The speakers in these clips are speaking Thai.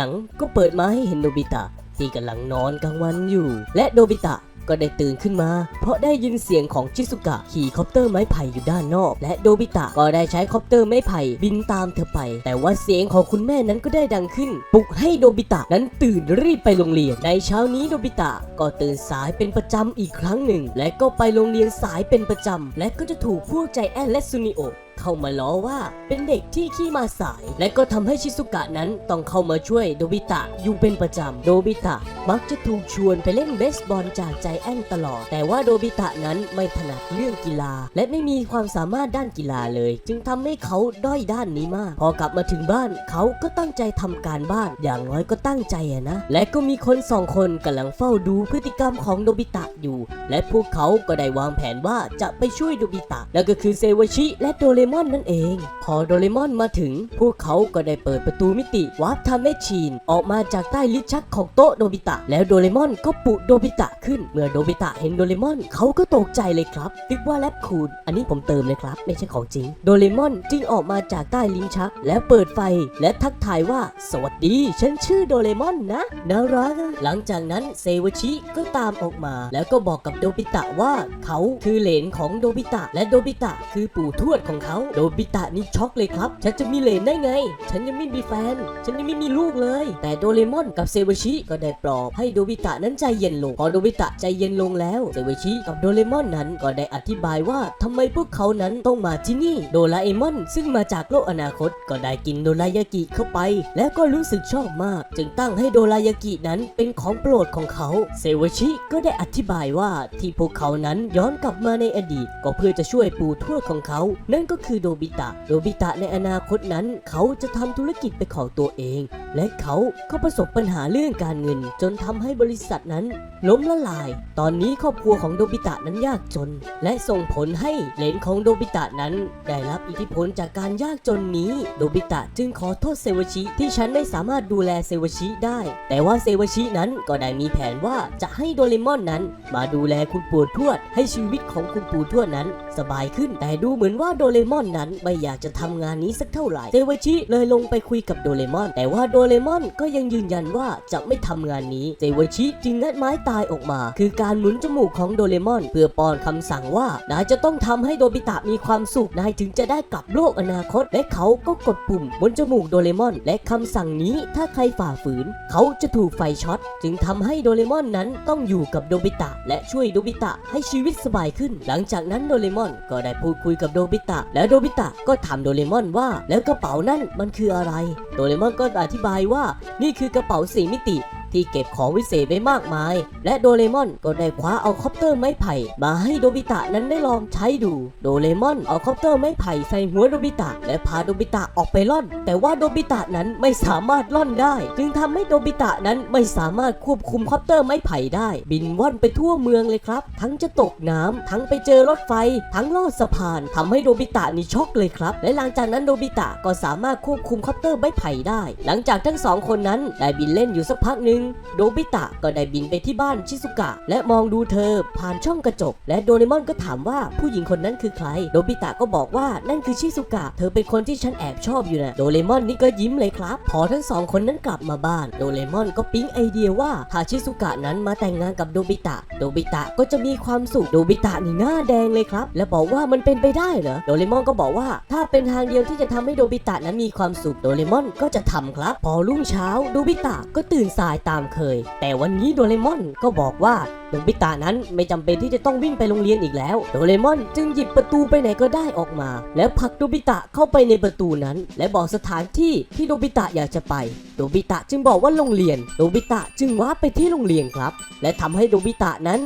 หนังก็เปิดมาให้เห็นโนบิตะที่กำลังนอนกลางวันอยู่ และโนบิตะก็ได้ตื่นขึ้นมา เพราะได้ยินเสียงของชิซุกะขี่คอปเตอร์ไม้ไผ่อยู่ด้านนอก และโดบิตะก็ได้ใช้คอปเตอร์ไม้ไผ่บินตามเธอไป แต่ว่าเสียงของคุณแม่นั้นก็ได้ดังขึ้น ปลุกให้โดบิตะนั้นตื่นรีบไปโรงเรียน ในเช้านี้โดบิตะก็ตื่นสายเป็นประจำอีกครั้งหนึ่ง และก็ไปโรงเรียนสายเป็นประจำและก็จะถูกพวกใจแอนและซูนิโอ เข้ามาล้อว่าเป็นเด็กที่ขี้มาสาย และก็ทำให้ชิซุกะนั้นต้องเข้ามาช่วยโดบิตะอยู่เป็นประจำโดบิตะมักจะถูกชวนไปเล่นเบสบอลจากใจแอนตลอด แต่ว่าโดบิตะนั้นไม่ถนัดเรื่องกีฬา และไม่มีความสามารถด้านกีฬาเลย จึงทำให้เขาด้อยด้านนี้มาก พอกลับมาถึงบ้านเขาก็ตั้งใจทำการบ้านอย่างน้อยก็ตั้งใจอะนะ และก็มีคนสองคนกำลังเฝ้าดูพฤติกรรมของโดบิตะอยู่ และพวกเขาก็ได้วางแผนว่าจะไปช่วยโดบิตะนั่นก็คือเซวาชิและโดเรมอนนั่นเอง พอโดเรมอนมาถึง พวกเขาก็ได้เปิดประตูมิติวาร์ปทำแมชชีน ออกมาจากใต้ลิ้นชักของโต๊ะโดบิตะ แล้วโดเรมอนก็ปุโดบิตะขึ้น เมื่อโดบิตะเห็นโดเรมอนเขาก็ตกใจเลยครับนึกว่าแรปคูนอันนี้ผมเติมเลยครับ ไม่ใช่ของจริง โดเรมอนจึงออกมาจากใต้ลิ้นชัก แล้วเปิดไฟและทักทายว่า สวัสดี ฉันชื่อโดเรมอนนะน่ารักหลังจากนั้นเซวาชิก็ตามออกมา แล้วก็บอกกับโดบิตะว่า เขาคือเหลนของโดบิตะและโดบิตะคือปู่ทวดของเขาโดบิตะนี่ช็อกเลยครับ ฉันจะมีเหลนได้ไง ฉันยังไม่มีแฟน ฉันยังไม่มีลูกเลย แต่โดเรมอนกับเซเวชิก็ได้ปลอบให้โดบิตะนั้นใจเย็นลง พอโดบิตะใจเย็นลงแล้วเซเวชิกับโดเรมอนนั้นก็ได้อธิบายว่าทำไมพวกเขานั้นต้องมาที่นี่ โดราเอมอน ซึ่งมาจากโลกอนาคตก็ได้กินโดรายากิเข้าไป แล้วก็รู้สึกชอบมาก จึงตั้งให้โดรายากินั้นเป็นของโปรดของเขา เซเวชิก็ได้อธิบายว่าที่พวกเขานั้นย้อนกลับมาในอดีต ก็เพื่อจะช่วยปู่ทวดของเขา นั่นก็คือโดบิตะโดบิตะในอนาคตนั้น เขาจะทำธุรกิจเป็นของตัวเอง และเขาก็ประสบปัญหาเรื่องการเงิน จนทำให้บริษัทนั้น ล้มละลาย ตอนนี้ครอบครัวของโดบิตะนั้นยากจน และส่งผลให้เหลนของโดบิตะนั้น ได้รับอิทธิพลจากการยากจนนี้โดบิตะจึงขอโทษเซวาชิที่ฉันไม่สามารถดูแลเซวาชิได้ แต่ว่าเซวาชินั้นก็ได้มีแผนว่าจะให้โดเรมอนนั้น มาดูแลคุณปู่ทวด ให้ชีวิตของคุณปู่ทวดนั้น สบายขึ้น แต่ดูเหมือนว่าโดเรมอนนั้นไม่อยากจะทำงานนี้สักเท่าไหร่เซวาชิเลยลงไปคุยกับโดเรมอน แต่ว่าโดเรมอนก็ยังยืนยันว่าจะไม่ทำงานนี้เซวาชิจึงงัดไม้ตายออกมา คือการหมุนจมูกของโดเรมอน เพื่อป้อนคำสั่งว่านายจะต้องทำให้โดบิตะมีความสุขนายถึงจะได้กลับโลกอนาคต และเขาก็กดปุ่มบนจมูกโดเรมอน และคำสั่งนี้ถ้าใครฝ่าฝืน เขาจะถูกไฟช็อตจึงทำให้โดเรมอนนั้นต้องอยู่กับโดบิตะ และช่วยโดบิตะให้ชีวิตสบายขึ้น หลังจากนั้นโดเรมอนก็ได้พูดคุยกับโดบิตะ แล้วโดบิตะก็ถามโดเรมอนว่า แล้วกระเป๋านั่นมันคืออะไร โดเรมอนก็อธิบายว่า นี่คือกระเป๋าสีมิติที่เก็บของวิเศษไว้มากมาย และโดเรมอนก็ได้คว้าเอาคอปเตอร์ไม้ไผ่มาให้โดบิตะนั้นได้ลองใช้ดู โดเรมอนเอาคอปเตอร์ไม้ไผ่ใส่หัวโดบิตะ และพาโดบิตะออกไปล่อน แต่ว่าโดบิตะนั้นไม่สามารถล่อนได้ จึงทำให้โดบิตะนั้นไม่สามารถควบคุมคอปเตอร์ไม้ไผ่ได้ บินว่อนไปทั่วเมืองเลยครับ ทั้งจะตกน้ำทั้งไปเจอรถไฟทั้งลอดสะพานทำให้โดบิตะนี่ช็อกเลยครับ และหลังจากนั้นโดบิตะก็สามารถควบคุมคอปเตอร์ไม้ไผ่ได้ หลังจากทั้งสองคนนั้นได้บินเล่นอยู่สักพักหนึ่งโดบิตะก็ได้บินไปที่บ้านชิซุกะ และมองดูเธอผ่านช่องกระจก และโดเรมอนก็ถามว่าผู้หญิงคนนั้นคือใคร โดบิตะก็บอกว่านั่นคือชิซุกะ เธอเป็นคนที่ฉันแอบชอบอยู่นะโดเรมอนนี่ก็ยิ้มเลยครับ พอทั้งสองคนนั้นกลับมาบ้านโดเรมอนก็ปิ๊งไอเดียว่าถ้าชิซุกะนั้นมาแต่งงานกับโดบิตะ โดบิตะก็จะมีความสุขโดบิตะนี่หน้าแดงเลยครับและบอกว่ามันเป็นไปได้เหรอโดเรมอนก็บอกว่าถ้าเป็นทางเดียวที่จะทำให้โดบิตะนั้นมีความสุขโดเรมอนก็จะทำครับ พอรุ่งเช้าโดบิตะก็ตื่นสายตามเคย แต่วันนี้โดเรมอนก็บอกว่าโดบิตะนั้นไม่จำเป็นที่จะต้องวิ่งไปโรงเรียนอีกแล้ว โดเรมอนจึงหยิบประตูไปไหนก็ได้ออกมา แล้วผลักโดบิตะเข้าไปในประตูนั้น และบอกสถานที่ที่โดบิตะอยากจะไป โดบิตะจึงบอกว่าโรงเรียน โดบิตะจึงว้าไปที่โรงเรียนครับ และทำให้โดบิตะนั้น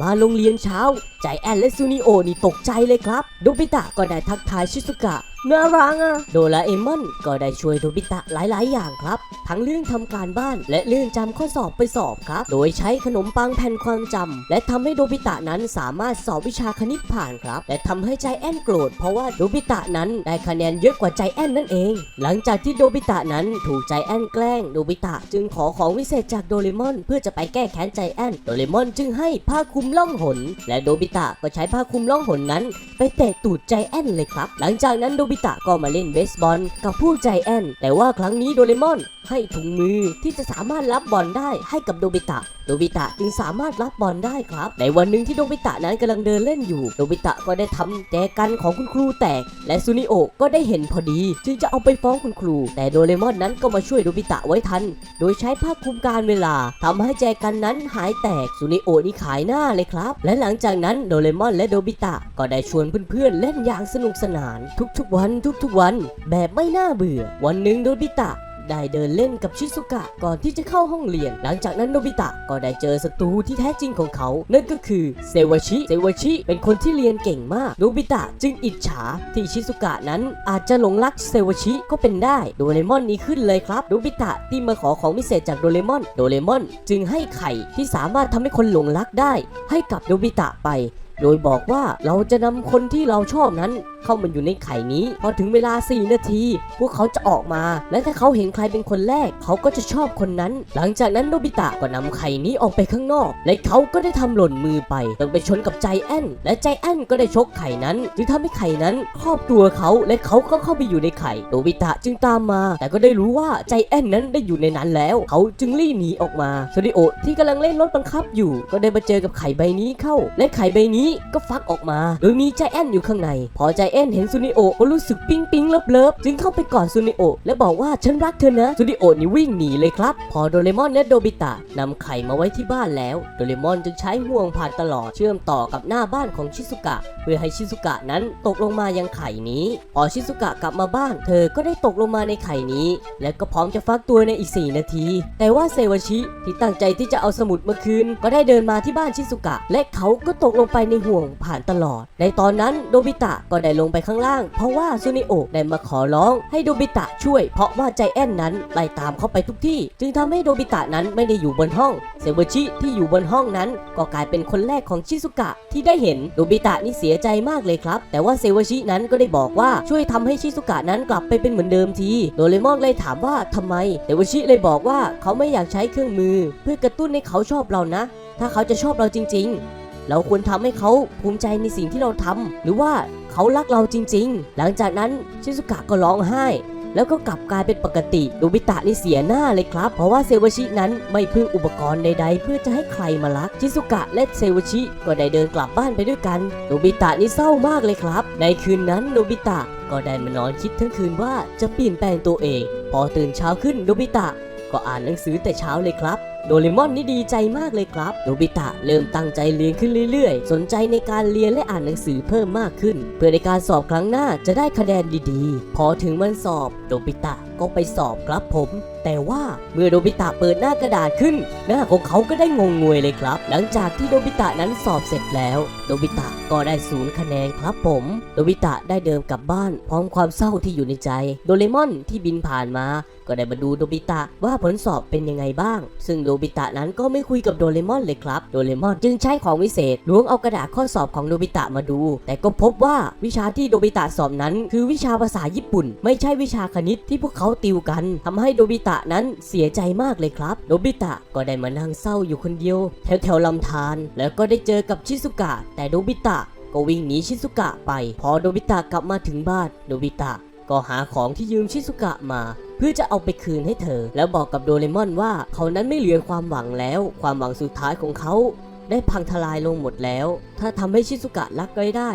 มาโรงเรียนเช้า ใจแอนและซูนิโอนี่ตกใจเลยครับ โดบิตะก็ได้ทักทายชิซุกะ น่ารักอะโดราเอมอนก็ได้ช่วยโดบิตะหลายๆ อย่างครับ ทั้งเรื่องทำการบ้านและเรื่องจำข้อสอบไปสอบครับ โดยใช้ขนมปังแผ่นความจำและทำให้โดบิตะนั้นสามารถสอบวิชาคณิตผ่านครับ และทำให้ใจแอนโกรธเพราะว่าโดบิตะนั้นได้คะแนนเยอะกว่าใจแอนนั่นเอง หลังจากที่โดบิตะนั้นถูกใจแอนแกล้งโดบิตะจึงขอของวิเศษจากโดเรมอน เพื่อจะไปแก้แค้นใจแอนโดเรมอนจึงให้ผ้าคลุมล่องหน และโดบิตะก็ใช้ผ้าคลุมล่องหนนั้น ไปเตะตูดใจแอนเลยครับ หลังจากนั้นโดบิบิตะก็มาเล่นเบสบอลกับผู้ใจแอน แต่ว่าครั้งนี้โดเรมอนให้ถุงมือที่จะสามารถรับบอลได้ให้กับโดบิตะ โดบิตะจึงสามารถรับบอลได้ครับ ในวันหนึ่งที่โดบิตะนั้นกำลังเดินเล่นอยู่ โดบิตะก็ได้ทำแจกันของคุณครูแตก และซูนิโอก็ได้เห็นพอดี จึงจะเอาไปฟ้องคุณครู แต่โดเรมอนนั้นก็มาช่วยโดบิตะไว้ทัน โดยใช้ผ้าคลุมการเวลาทำให้แจกันนั้นหายแตก ซูนิโอนี่ขายหน้าเลยครับ และหลังจากนั้นโดเรมอนและโดบิตะก็ได้ชวนเพื่อนๆเล่นอย่างสนุกสนานทุกๆวันันทุกๆวันแบบไม่น่าเบื่อ วันหนึ่งโดบิตะได้เดินเล่นกับชิซุกะก่อนที่จะเข้าห้องเรียน หลังจากนั้นโนบิตะก็ได้เจอศัตรูที่แท้จริงของเขา นั่นก็คือเซวาชิ เซวาชิเป็นคนที่เรียนเก่งมาก โนบิตะจึงอิจฉาที่ชิซุกะนั้นอาจจะหลงรักเซวาชิก็เป็นได้ โดเรมอนนี้ขึ้นเลยครับ โนบิตะที่มาขอของพิเศษจากโดเรมอน โดเรมอนจึงให้ไข่ที่สามารถทำให้คนหลงรักได้ ให้กับโนบิตะไป โดยบอกว่าเราจะนำคนที่เราชอบนั้น เข้ามาอยู่ในไข่นี้ พอถึงเวลา 4 นาที พวกเขาจะออกมา และถ้าเขาเห็นใครเป็นคนแรก เขาก็จะชอบคนนั้น หลังจากนั้นโนบิตะก็นำไข่นี้ออกไปข้างนอก และเขาก็ได้ทำหล่นมือไปจนไปชนกับใจแอนและใจแอนก็ได้ชกไข่นั้น จึงทำให้ไข่นั้นครอบตัวเขาและเขาก็เข้าไปอยู่ในไข่โนบิตะจึงตามมา แต่ก็ได้รู้ว่าใจแอนนั้นได้อยู่ในนั้นแล้ว เขาจึงรีบหนีออกมาโซดิโอที่กำลังเล่นรถบังคับอยู่ ก็ได้มาเจอกับไข่ใบนี้เข้า และไข่ใบนี้ก็ฟักออกมา โดยมีใจแอนอยู่ข้างใน พอใจแอนเห็นซูนิโอก็รู้สึกปิ๊งปิ๊งเลิฟเลิฟจึงเข้าไปกอดซูนิโอและบอกว่าฉันรักเธอนะซูนิโอนี่วิ่งหนีเลยครับ พอโดเรมอนและโดบิตะนำไข่มาไว้ที่บ้านแล้ว โดเรมอนจึงใช้ห่วงผ่านตลอดเชื่อมต่อกับหน้าบ้านของชิซุกะ เพื่อให้ชิซุกะนั้นตกลงมายังไข่นี้พอชิซุกะกลับมาบ้าน เธอก็ได้ตกลงมาในไข่นี้ และก็พร้อมจะฟักตัวในอีก 4 นาที แต่ว่าเซวาชิที่ตั้งใจที่จะเอาสมุดมาคืน ก็ได้เดินมาที่บ้านชิซุกะ และเขาก็ตกลงไปในห่วงผ่านตลอด ในตอนนั้นโดบิตะก็ได้ลงไปข้างล่าง เพราะว่าซูนิโอได้มาขอร้องให้โดบิตะช่วย เพราะว่าใจแอนนั้นไล่ตามเขาไปทุกที่ จึงทำให้โดบิตะนั้นไม่ได้อยู่บนห้องเซวาชิที่อยู่บนห้องนั้น ก็กลายเป็นคนแรกของชิซุกะที่ได้เห็นโดบิตะนี่เสียใจมากเลยครับ แต่ว่าเซวาชินั้นก็ได้บอกว่าช่วยทำให้ชิซุกะนั้นกลับไปเป็นเหมือนเดิมทีโดเรมอนเลยถามว่าทำไมเซวาชิเลยบอกว่าเขาไม่อยากใช้เครื่องมือ เพื่อกระตุ้นให้เขาชอบเรานะ ถ้าเขาจะชอบเราจริง ๆ เราควรทำให้เขาภูมิใจในสิ่งที่เราทำหรือว่า เขารักเราจริง ๆ หลังจากนั้นชิซุกะก็ร้องไห้ แล้วก็กลับกลายเป็นปกติโดบิตะนี่เสียหน้าเลยครับ เพราะว่าเซวชินั้นไม่พึ่งอุปกรณ์ใดๆ เพื่อจะให้ใครมารักชิซุกะและเซวชิก็ได้เดินกลับบ้านไปด้วยกันโดบิตะนี่เศร้ามากเลยครับ ในคืนนั้นโดบิตะก็ได้มานอนคิดทั้งคืนว่าจะเปลี่ยนแปลงตัวเอง พอตื่นเช้าขึ้นโดบิตะก็อ่านหนังสือแต่เช้าเลยครับ โดเรมอนนี่ดีใจมากเลยครับโนบิตะเริ่มตั้งใจเรียนขึ้นเรื่อยๆ สนใจในการเรียนและอ่านหนังสือเพิ่มมากขึ้น เพื่อในการสอบครั้งหน้าจะได้คะแนนดีๆ พอถึงวันสอบโนบิตะก็ไปสอบครับผม แต่ว่าเมื่อโดบิตะเปิดหน้ากระดาษขึ้น หน้าของเขาก็ได้งงงวยเลยครับ หลังจากที่โดบิตะนั้นสอบเสร็จแล้วโดบิตะ ก็ได้ศูนย์คะแนนครับผม โดบิตะได้เดินกลับบ้าน พร้อมความเศร้าที่อยู่ในใจ โดเรมอนที่บินผ่านมา ก็ได้มาดูโดบิตะว่าผลสอบเป็นยังไงบ้าง ซึ่งโดบิตะนั้นก็ไม่คุยกับโดเรมอนเลยครับ โดเรมอนจึงใช้ของวิเศษล้วงเอากระดาษข้อสอบของโดบิตะมาดู แต่ก็พบว่าวิชาที่โดบิตะสอบนั้น คือวิชาภาษาญี่ปุ่น ไม่ใช่วิชาคณิตที่พวกเขาติวกันทำให้โดบิตะนั้นเสียใจมากเลยครับ โดบิตะก็ได้มานั่งเศร้าอยู่คนเดียว แถวแถวลำธารแล้วก็ได้เจอกับชิซุกะ แต่โดบิตะ ก็วิ่งหนีชิซุกะไป พอโดบิตะกลับมาถึงบ้านโดบิตะก็หาของที่ยืมชิซุกะมา เพื่อจะเอาไปคืนให้เธอ แล้วบอกกับโดเรมอนว่าเขานั้นไม่เหลือความหวังแล้ว ความหวังสุดท้ายของเขา ได้พังทลายลงหมดแล้ว ถ้าทำให้ชิซุกะรักไว้ได้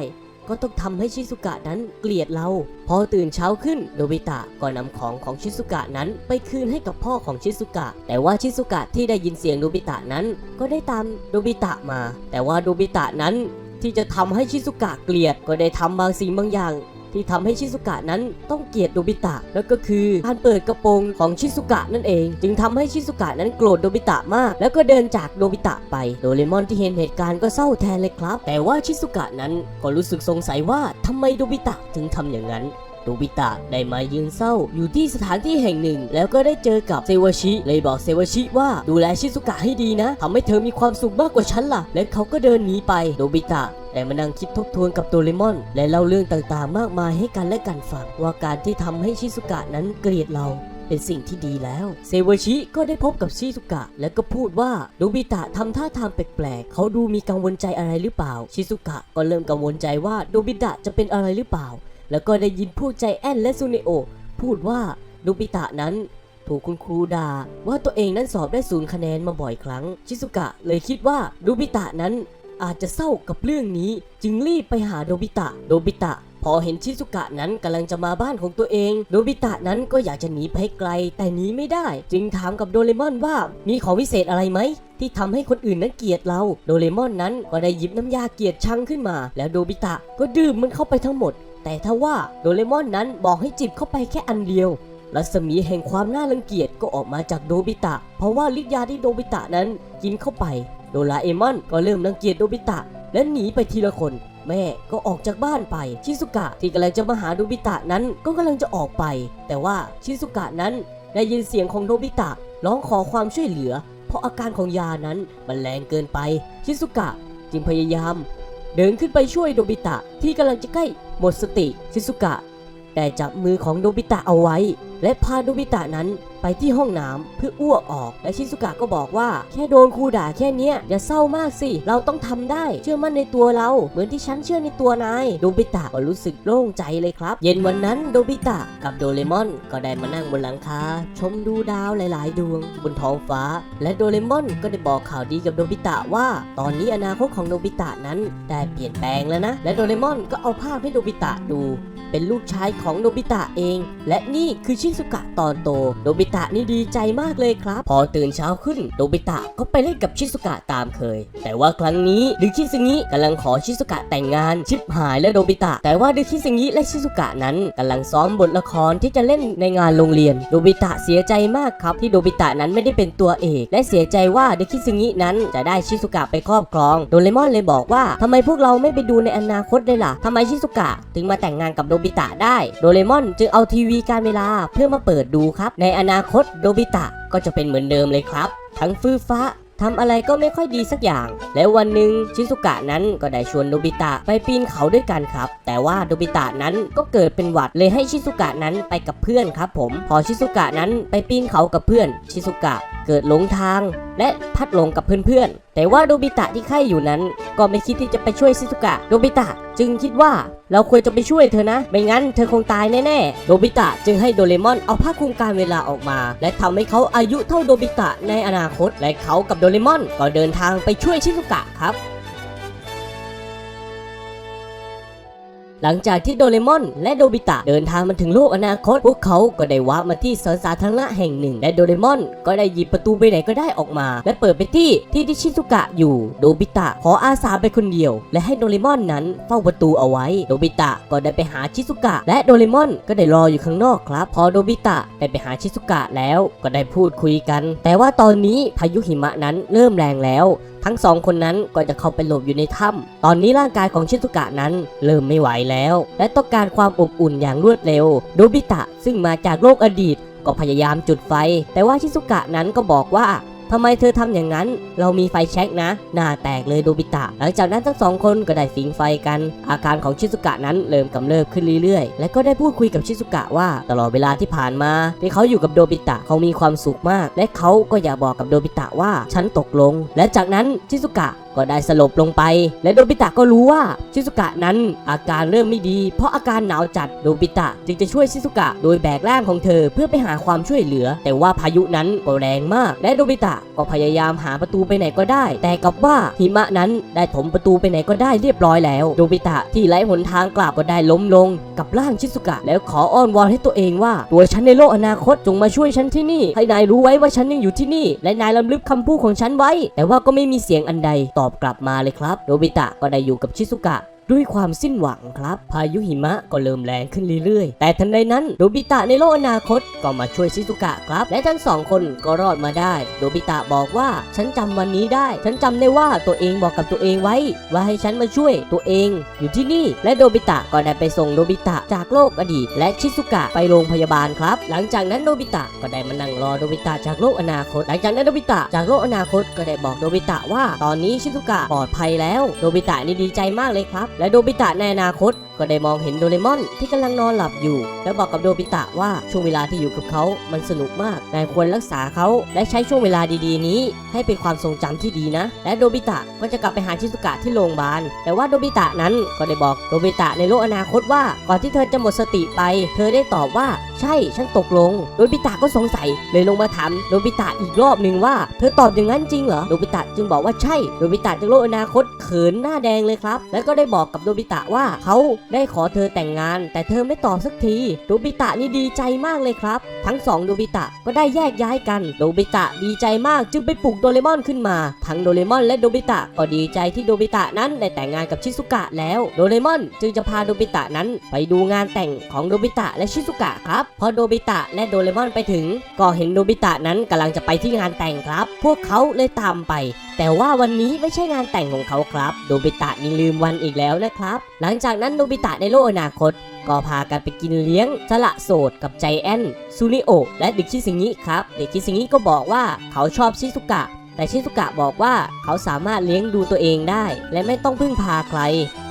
ก็ต้องทำให้ชิซุกะนั้นเกลียดเรา พอตื่นเช้าขึ้นโดบิตะก็นำของของชิซุกะนั้นไปคืนให้กับพ่อของชิซุกะ แต่ว่าชิซุกะที่ได้ยินเสียงโดบิตะนั้น ก็ได้ตามโดบิตะมา แต่ว่าโดบิตะนั้น ที่จะทำให้ชิซุกะเกลียด ก็ได้ทำบางสิ่งบางอย่าง ที่ทำให้ชิซุกะนั้นต้องเกลียดโดบิตะแล้วก็คือการเปิดกระโปรงของชิซุกะนั่นเอง จึงทำให้ชิซุกะนั้นโกรธโดบิตะมาก แล้วก็เดินจากโดบิตะไปโดเรมอนที่เห็นเหตุการณ์ก็เศร้าแทนเลยครับ แต่ว่าชิซุกะนั้นก็รู้สึกสงสัยว่าทำไมโดบิตะถึงทำอย่างนั้น โดบิตะได้มายืนเศร้าอยู่ที่สถานที่แห่งหนึ่ง แล้วก็ได้เจอกับเซวาชิ เลยบอกเซวาชิว่าดูแลชิซุกะให้ดีนะทำให้เธอมีความสุขมากกว่าฉันล่ะ และเขาก็เดินหนีไปโดบิตะได้มานั่งคิดทบทวนกับโดเรมอน และเล่าเรื่องต่างๆ มากมายให้กันและกันฟังว่าการที่ทำให้ชิซุกะนั้นเกลียดเราเป็นสิ่งที่ดีแล้ว เซวาชิก็ได้พบกับชิซุกะ แล้วก็พูดว่าโดบิตะทำท่าทางแปลกๆ เขาดูมีกังวลใจอะไรหรือเปล่า ชิซุกะก็เริ่มกังวลใจว่าโดบิตะจะเป็นอะไรหรือเปล่า แล้วก็ได้ยินพวกใจแอนและซูเนโอพูดว่าโนบิตะนั้น ถูกคุณครูด่าว่าตัวเองนั้นสอบได้ศูนย์คะแนนมาบ่อยครั้ง ชิซุกะเลยคิดว่าโนบิตะนั้นอาจจะเศร้ากับเรื่องนี้ จึงรีบไปหาโนบิตะโนบิตะ พอเห็นชิซุกะนั้นกำลังจะมาบ้านของตัวเองโนบิตะนั้นก็อยากจะหนีไปไกล แต่หนีไม่ได้ จึงถามกับโดเรมอนว่ามีของวิเศษอะไรไหมที่ทำให้คนอื่นนั้นเกลียดเรา โดเรมอนนั้นก็ได้หยิบน้ำยาเกลียดชังขึ้นมา แล้วโดบิตะก็ดื่มมันเข้าไปทั้งหมด แต่ถ้าว่าโดเรมอนนั้นบอกให้จิบเข้าไปแค่อันเดียว รัศมีแห่งความน่ารังเกียจก็ออกมาจากโดบิตะ เพราะว่าฤทธิ์ยาที่โดบิตะนั้นกินเข้าไป โดราเอมอนก็เริ่มรังเกียจโดบิตะ และหนีไปทีละคน แม่ก็ออกจากบ้านไป ชิซุกะที่กำลังจะมาหาโดบิตะนั้นก็กำลังจะออกไป แต่ว่าชิซุกะนั้นได้ยินเสียงของโดบิตะร้องขอความช่วยเหลือ เพราะอาการของยานั้นมันแรงเกินไป ชิซุกะจึงพยายาม เดินขึ้นไปช่วยโดบิตะที่กำลังจะใกล้หมดสติชิซุกะ ได้จับมือของโดบิตะเอาไว้ และพาโดบิตะนั้นไปที่ห้องน้ำเพื่ออ้วกออก และชิซุกะก็บอกว่า แค่โดนครูด่าแค่เนี้ยอย่าเศร้ามากสิ เราต้องทำได้ เชื่อมั่นในตัวเรา เหมือนที่ฉันเชื่อในตัวนายโดบิตะก็รู้สึกโล่งใจเลยครับ เย็นวันนั้นโดบิตะกับโดเรมอนก็ได้มานั่งบนหลังคาชมดูดาวหลาย ๆ ดวง บนท้องฟ้า และโดเรมอนก็ได้บอกข่าวดีกับโดบิตะว่า ตอนนี้อนาคตของโดบิตะนั้นได้เปลี่ยนแปลงแล้วนะ และโดเรมอนก็เอาภาพให้โดบิตะดู เป็นลูกชายของโนบิตะเอง และนี่คือชิซุกะตอนโตโนบิตะนี่ดีใจมากเลยครับ พอตื่นเช้าขึ้นโนบิตะก็ไปเล่นกับชิซุกะตามเคย แต่ว่าครั้งนี้ดึคิซึงิกำลังขอชิซุกะแต่งงานชิบหายและโนบิตะ แต่ว่าดึคิซึงิและชิซุกะนั้นกำลังซ้อมบทละครที่จะเล่นในงานโรงเรียนโนบิตะเสียใจมากครับที่โนบิตะนั้นไม่ได้เป็นตัวเอก และเสียใจว่าดึคิซึงินั้นจะได้ชิซุกะไปครอบครองโดเรมอนเลยบอกว่าทำไมพวกเราไม่ไปดูในอนาคตเลยล่ะทำไมชิซุกะถึงมาแต่งงานกับโนบิตะได้ โดเรมอนจึงเอาทีวีการเวลาเพื่อมาเปิดดูครับ ในอนาคตโนบิตะก็จะเป็นเหมือนเดิมเลยครับ ทั้งฟื้ฟ้าทำอะไรก็ไม่ค่อยดีสักอย่าง แล้ววันหนึ่งชิซุกะนั้นก็ได้ชวนโนบิตะไปปีนเขาด้วยกันครับ แต่ว่าโนบิตะนั้นก็เกิดเป็นหวัดเลยให้ชิซุกะนั้นไปกับเพื่อนครับผม พอชิซุกะนั้นไปปีนเขากับเพื่อน ชิซุกะเกิดหลงทาง และพัดหลงกับเพื่อนๆ แต่ว่าโดบิตะที่ไข้อยู่นั้น ก็ไม่คิดที่จะไปช่วยชิซุกะโดบิตะจึงคิดว่า เราควรจะไปช่วยเธอนะ ไม่งั้นเธอคงตายแน่ๆ โดบิตะจึงให้โดเรมอนเอาผ้าคลุมการเวลาออกมา และทำให้เขาอายุเท่าโดบิตะในอนาคต และเขากับโดเรมอนก็เดินทางไปช่วยชิซุกะครับ หลังจากที่โดเรมอนและโดบิตะเดินทางมาถึงโลกอนาคต พวกเขาก็ได้วาร์ปมาที่สวนสาธารณะแห่งหนึ่ง และโดเรมอนก็ได้หยิบประตูไปไหนก็ได้ออกมา และเปิดไปที่ที่ที่ชิซุกะอยู่ โดบิตะขออาสาไปคนเดียว และให้โดเรมอนนั้นเฝ้าประตูเอาไว้ โดบิตะก็ได้ไปหาชิซุกะ และโดเรมอนก็ได้รออยู่ข้างนอกครับ พอโดบิตะได้ไปหาชิซุกะแล้วก็ได้พูดคุยกัน แต่ว่าตอนนี้พายุหิมะนั้นเริ่มแรงแล้ว ทั้งสองคนนั้นก็จะเข้าไปหลบอยู่ในถ้ำตอนนี้ร่างกายของชิซุกะนั้นเริ่มไม่ไหวแล้ว และต้องการความอบอุ่นอย่างรวดเร็ว โดบิตะซึ่งมาจากโลกอดีตก็พยายามจุดไฟ แต่ว่าชิซุกะนั้นก็บอกว่า ทำไมเธอทำอย่างนั้น เรามีไฟแช็กนะ หน้าแตกเลยโดบิตะ หลังจากนั้นทั้งสองคนก็ได้สิงไฟกัน อาการของชิซุกะนั้นเริ่มกำเริบขึ้นเรื่อยๆ และก็ได้พูดคุยกับชิซุกะว่าตลอดเวลาที่ผ่านมา ที่เขาอยู่กับโดบิตะเขามีความสุขมาก และเขาก็อยากบอกกับโดบิตะว่าฉันตกลง และจากนั้นชิซุกะ ก็ได้สลบลงไป และโดบิตะก็รู้ว่าชิซุกะนั้นอาการเริ่มไม่ดี เพราะอาการหนาวจัดโดบิตะจึงจะช่วยชิซุกะโดยแบกร่างของเธอเพื่อไปหาความช่วยเหลือ แต่ว่าพายุนั้นก็แรงมาก และโดบิตะก็พยายามหาประตูไปไหนก็ได้ แต่กลับว่าหิมะนั้นได้ถมประตูไปไหนก็ได้เรียบร้อยแล้วโดบิตะที่ไร้หนทางกลับก็ได้ล้มลง กับร่างชิซุกะ แล้วขออ้อนวอนให้ตัวเองว่า ตัวฉันในโลกอนาคตจงมาช่วยฉันที่นี่ ให้นายรู้ไว้ว่าฉันยังอยู่ที่นี่ และนายลำลึกคำพูดของฉันไว้ แต่ว่าก็ไม่มีเสียงอันใดตอบกลับมาเลยครับ โนบิตะก็ได้อยู่กับชิซุกะ ด้วยความสิ้นหวังครับ พายุหิมะก็เริ่มแรงขึ้นเรื่อยๆ แต่ทันใดนั้นโดบิตะในโลกอนาคตก็มาช่วยชิซุกะครับ และทั้งสองคนก็รอดมาได้โดบิตะบอกว่าฉันจำวันนี้ได้ ฉันจำได้ว่าตัวเองบอกกับตัวเองไว้ ว่าให้ฉันมาช่วยตัวเองอยู่ที่นี่ และโดบิตะก็ได้ไปส่งโดบิตะจากโลกอดีต และชิซุกะไปโรงพยาบาลครับ หลังจากนั้นโดบิตะก็ได้มานั่งรอโดบิตะจากโลกอนาคต หลังจากนั้นโดบิตะจากโลกอนาคตก็ได้บอกโดบิตะว่า ตอนนี้ชิซุกะปลอดภัยแล้วโดบิตะนี่ดีใจมากเลยครับและโดบิตะในอนาคต ก็ได้มองเห็นโดเรมอนที่กำลังนอนหลับอยู่ แล้วบอกกับโดบิตะว่าช่วงเวลาที่อยู่กับเขา มันสนุกมาก นายควรรักษาเขาและใช้ช่วงเวลาดีๆ นี้ให้เป็นความทรงจำที่ดีนะ และโดบิตะก็จะกลับไปหาชิซุกะที่โรงพยาบาล แต่ว่าโดบิตะนั้นก็ได้บอกโดบิตะในโลกอนาคตว่าก่อนที่เธอจะหมดสติไป เธอได้ตอบว่าใช่ฉันตกลง โดบิตะก็สงสัยเลยลงมาถามโดบิตะอีกรอบหนึ่งว่า เธอตอบอย่างนั้นจริงเหรอ โดบิตะจึงบอกว่าใช่ โดบิตะจากโลกอนาคตเขินหน้าแดงเลยครับ แล้วก็ได้บอกกับโดบิตะว่าเขาได้ขอเธอแต่งงาน แต่เธอไม่ตอบสักทีโดบิตะนี่ดีใจมากเลยครับ ทั้งสองโดบิตะก็ได้แยกย้ายกันโดบิตะดีใจมากจึงไปปลุกโดเรมอนขึ้นมา ทั้งโดเรมอนและโดบิตะก็ดีใจที่โดบิตะนั้นได้แต่งงานกับชิซุกะแล้วโดเรมอนจึงจะพาโดบิตะนั้นไปดูงานแต่งของโดบิตะและชิซุกะครับพอโดบิตะและโดเรมอนไปถึง ก็เห็นโดบิตะนั้นกำลังจะไปที่งานแต่งครับ พวกเขาเลยตามไป แต่ว่าวันนี้ไม่ใช่งานแต่งของเขาครับโดบิตะนี่ลืมวันอีกแล้วนะครับ หลังจากนั้นโดบิตะในโลกอนาคต ก็พากันไปกินเลี้ยงสละโสดกับใจแอนซูนิโอและเด็กชิซิงิครับ เด็กชิซิงิก็บอกว่าเขาชอบชิซุกะ แต่ชิซุกะบอกว่าเขาสามารถเลี้ยงดูตัวเองได้ และไม่ต้องพึ่งพาใคร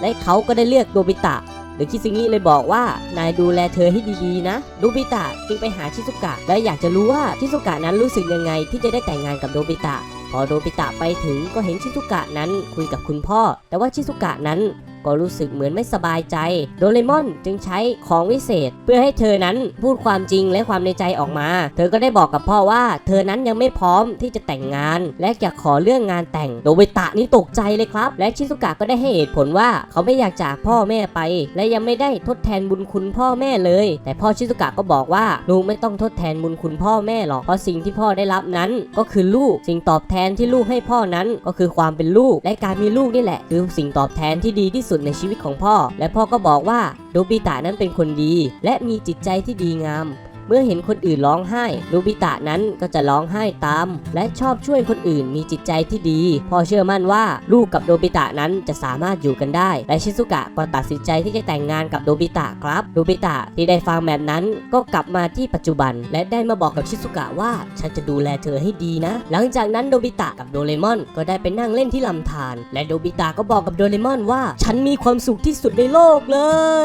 และเขาก็ได้เลือกโดบิตะเด็กชิซิงิเลยบอกว่านายดูแลเธอให้ดีๆนะโดบิตะจึงไปหาชิซุกะ และอยากจะรู้ว่าชิซุกะนั้นรู้สึกยังไงที่จะได้แต่งงานกับโดบิตะ พอโดบิตะไปถึงก็เห็นชิซุกะนั้นคุยกับคุณพ่อ แต่ว่าชิซุกะนั้น ก็รู้สึกเหมือนไม่สบายใจ โดเรมอนจึงใช้ของวิเศษ เพื่อให้เธอนั้นพูดความจริงและความในใจออกมา เธอก็ได้บอกกับพ่อว่า เธอนั้นยังไม่พร้อมที่จะแต่งงาน และอยากขอเรื่องงานแต่งโดบิตะนี่ตกใจเลยครับ และชิซุกะก็ได้ให้เหตุผลว่าเขาไม่อยากจากพ่อแม่ไป และยังไม่ได้ทดแทนบุญคุณพ่อแม่เลย แต่พ่อชิซุกะก็บอกว่าลูกไม่ต้องทดแทนบุญคุณพ่อแม่หรอกเพราะสิ่งที่พ่อได้รับนั้น ก็คือลูกสิ่งตอบแทนที่ลูกให้พ่อนั้นก็คือความเป็นลูกและการมีลูกนี่แหละ คือสิ่งตอบแทนที่ดีที่สุดในชีวิตของพ่อ และพ่อก็บอกว่าโดบิตะนั้นเป็นคนดี และมีจิตใจที่ดีงาม เมื่อเห็นคนอื่นร้องไห้โนบิตะนั้นก็จะร้องไห้ตาม และชอบช่วยคนอื่นมีจิตใจที่ดีพ่อเชื่อมั่นว่าลูกกับโนบิตะนั้นจะสามารถอยู่กันได้ และชิซุกะก็ตัดสินใจที่จะแต่งงานกับโนบิตะครับโนบิตะที่ได้ฟังแบบนั้นก็กลับมาที่ปัจจุบัน และได้มาบอกกับชิซุกะว่า ฉันจะดูแลเธอให้ดีนะ หลังจากนั้นโนบิตะกับโดเรมอนก็ได้ไปนั่งเล่นที่ลำธารและโนบิตะก็บอกกับโดเรมอนว่า ฉันมีความสุขที่สุดในโลกเล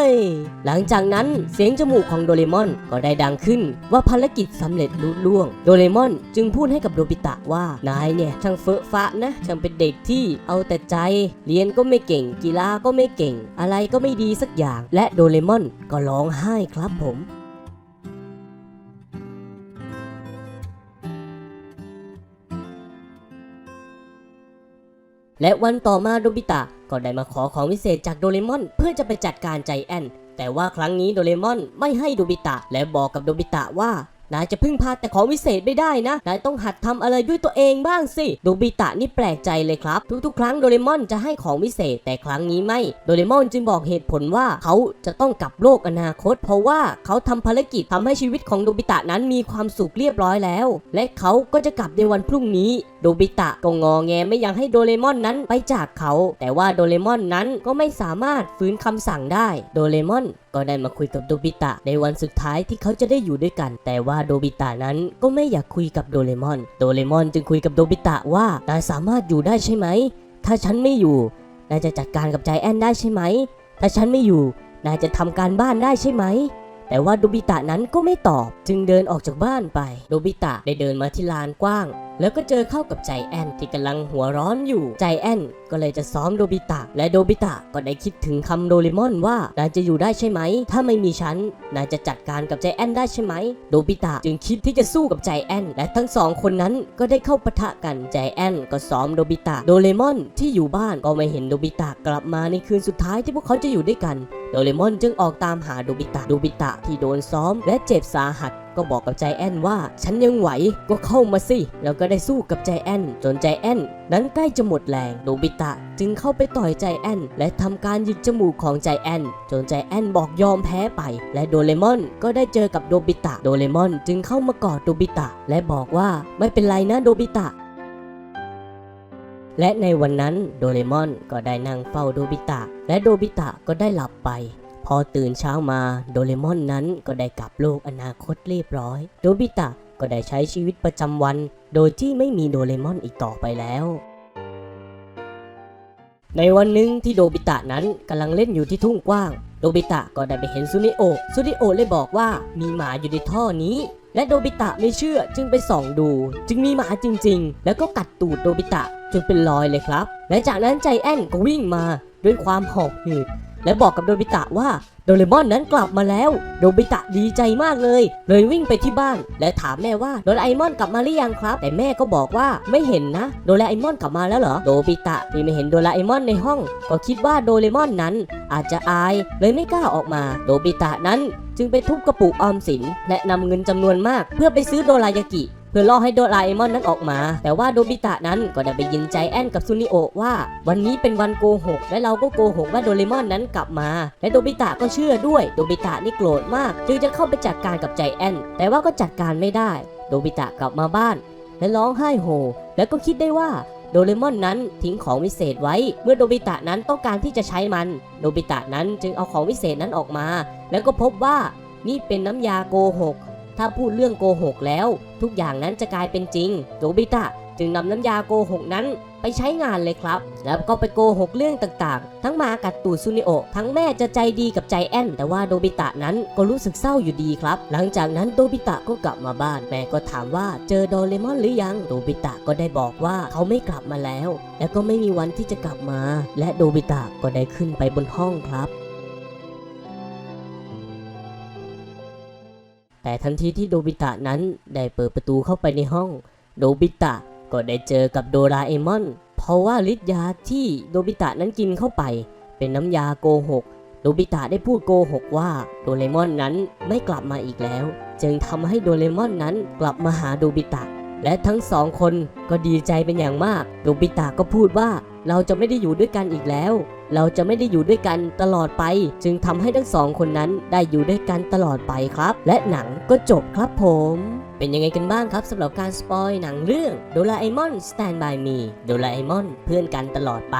ย หลังจากนั้นเสียงจมูกของโดเรมอนก็ได้ดังขึ้นว่าภารกิจสำเร็จลุล่วง โดเรมอนจึงพูดให้กับโดบิตะว่านายเนี่ยช่างเฟอะฟะนะช่างเป็นเด็กที่เอาแต่ใจ เรียนก็ไม่เก่ง กีฬาก็ไม่เก่ง อะไรก็ไม่ดีสักอย่าง และโดเรมอนก็ร้องไห้ครับผมและวันต่อมาโดบิตะก็ได้มาขอของวิเศษจากโดเรมอน เพื่อจะไปจัดการใจแอนแต่ว่าครั้งนี้โดเรมอนไม่ให้โดบิตะ และบอกกับโดบิตะว่านายจะพึ่งพาแต่ของวิเศษไม่ได้นะ นายต้องหัดทำอะไรด้วยตัวเองบ้างสิ โดบิตะนี่แปลกใจเลยครับ ทุกๆ ครั้งโดเรมอนจะให้ของวิเศษแต่ครั้งนี้ไม่ โดเรมอนจึงบอกเหตุผลว่าเขาจะต้องกลับโลกอนาคต เพราะว่าเขาทำภารกิจทำให้ชีวิตของโดบิตะนั้นมีความสุขเรียบร้อยแล้ว และเขาก็จะกลับในวันพรุ่งนี้ โดบิตะก็งอแงไม่อยากให้โดเรมอนนั้นไปจากเขา แต่ว่าโดเรมอนนั้นก็ไม่สามารถฝืนคำสั่งได้ โดเรมอนก็ได้มาคุยกับโดบิตะในวันสุดท้ายที่เขาจะได้อยู่ด้วยกัน แต่ว่าโดบิตะนั้นก็ไม่อยากคุยกับโดเรมอน โดเรมอนจึงคุยกับโดบิตะว่านายสามารถอยู่ได้ใช่ไหม ถ้าฉันไม่อยู่ นายจะจัดการกับใจแอนได้ใช่ไหม ถ้าฉันไม่อยู่ นายจะทำการบ้านได้ใช่ไหม แต่ว่าโดบิตะนั้นก็ไม่ตอบ จึงเดินออกจากบ้านไป โดบิตะได้เดินมาที่ลานกว้าง แล้วก็เจอเข้ากับใจแอนที่กำลังหัวร้อนอยู่ ใจแอนก็เลยจะซ้อมโดบิตะ และโดบิตะก็ได้คิดถึงคำโดเรมอนว่านายจะอยู่ได้ใช่ไหม ถ้าไม่มีฉันนายจะจัดการกับใจแอนได้ใช่ไหม โดบิตะจึงคิดที่จะสู้กับใจแอนและทั้งสองคนนั้นก็ได้เข้าปะทะกันใจแอนก็ซ้อมโดบิตะโดเรมอนที่อยู่บ้านก็ไม่เห็นโดบิตะกลับมาในคืนสุดท้ายที่พวกเขาจะอยู่ด้วยกัน โดเรมอนจึงออกตามหาโดบิตะโดบิตะที่โดนซ้อมและเจ็บสาหัส ก็บอกกับใจแอนว่า ฉันยังไหวก็เข้ามาสิ แล้วก็ได้สู้กับใจแอนจนใจแอนนั้นใกล้จะหมดแรงโดบิตะจึงเข้าไปต่อยใจแอนและทำการหยิกจมูกของใจแอนจนใจแอนบอกยอมแพ้ไป และโดเรมอนก็ได้เจอกับโดบิตะโดเรมอนจึงเข้ามากอดโดบิตะและบอกว่าไม่เป็นไรนะโดบิตะและในวันนั้นโดเรมอนก็ได้นั่งเฝ้าโดบิตะ และโดบิตะก็ได้หลับไป พอตื่นเช้ามาโดเรมอนนั้นก็ได้กลับโลกอนาคตเรียบร้อย โดบิตะก็ได้ใช้ชีวิตประจำวัน โดยที่ไม่มีโดเรมอนอีกต่อไปแล้ว ในวันหนึ่งที่โดบิตะนั้นกำลังเล่นอยู่ที่ทุ่งกว้าง โดบิตะก็ได้ไปเห็นซูนิโอซูนิโอเลยบอกว่ามีหมาอยู่ในท่อนี้ และโดบิตะไม่เชื่อจึงไปส่องดู จึงมีหมาจริง ๆ แล้วก็กัดตูดโดบิตะจนเป็นรอยเลยครับ และจากนั้นใจแอนก็วิ่งมาด้วยความหอบหืด และบอกกับโดบิตะว่าโดเรมอนนั้นกลับมาแล้ว โดบิตะดีใจมากเลย เลยวิ่งไปที่บ้าน และถามแม่ว่าโดราเอมอนกลับมาหรือยังครับ แต่แม่ก็บอกว่าไม่เห็นนะ โดราเอมอนกลับมาแล้วเหรอ โดบิตะที่ไม่เห็นโดราเอมอนในห้อง ก็คิดว่าโดเรมอนนั้น อาจจะอายเลยไม่กล้าออกมา โดบิตะนั้น จึงไปทุบกระปุกออมสินและนำเงินจำนวนมาก เพื่อไปซื้อโดรายากิ เพื่อล่อให้โดราเอมอนนั้นออกมา แต่ว่าโดบิตะนั้นก็ได้ไปยินใจแอนกับซุนิโอว่า วันนี้เป็นวันโกหกและเราก็โกหกว่าโดเรมอนนั้นกลับมา และโดบิตะก็เชื่อด้วยโดบิตะนี่โกรธมาก จึงจะเข้าไปจัดการกับใจแอนแต่ว่าก็จัดการไม่ได้โดบิตะกลับมาบ้าน และร้องไห้โฮแล้วก็คิดได้ว่าโดเรมอนนั้นทิ้งของวิเศษไว้ เมื่อโดบิตะนั้นต้องการที่จะใช้มัน โดบิตะนั้นจึงเอาของวิเศษนั้นออกมา แล้วก็พบว่านี่เป็นน้ำยาโกหก ถ้าพูดเรื่องโกหกแล้ว ทุกอย่างนั้นจะกลายเป็นจริงโดบิตะจึงนำน้ำยาโกหกนั้นไปใช้งานเลยครับ แล้วก็ไปโกหกเรื่องต่างๆ ทั้งมากัดตูซูนิโอ ทั้งแม่จะใจดีกับใจแอน แต่ว่าโดบิตะนั้นก็รู้สึกเศร้าอยู่ดีครับ หลังจากนั้นโดบิตะก็กลับมาบ้าน แม่ก็ถามว่าเจอโดเรมอนหรือยัง โดบิตะก็ได้บอกว่าเขาไม่กลับมาแล้ว และก็ไม่มีวันที่จะกลับมา และโดบิตะก็ได้ขึ้นไปบนห้องครับ แต่ทันทีที่โดบิตะนั้นได้เปิดประตูเข้าไปในห้อง โดบิตะก็ได้เจอกับโดราเอมอน เพราะว่าฤทธิ์ยาที่โดบิตะนั้นกินเข้าไป เป็นน้ำยาโกหก โดบิตะได้พูดโกหกว่าโดเรมอนนั้นไม่กลับมาอีกแล้ว จึงทำให้โดเรมอนนั้นกลับมาหาโดบิตะ และทั้งสองคนก็ดีใจเป็นอย่างมาก โดบิตะก็พูดว่าเราจะไม่ได้อยู่ด้วยกันอีกแล้ว เราจะไม่ได้อยู่ด้วยกันตลอดไป จึงทำให้ทั้งสองคนนั้นได้อยู่ด้วยกันตลอดไปครับ และหนังก็จบครับผมเป็นยังไงกันบ้างครับสำหรับการสปอยหนังเรื่องโดราเอมอนสแตนบายมีโดราเอมอนเพื่อนกันตลอดไป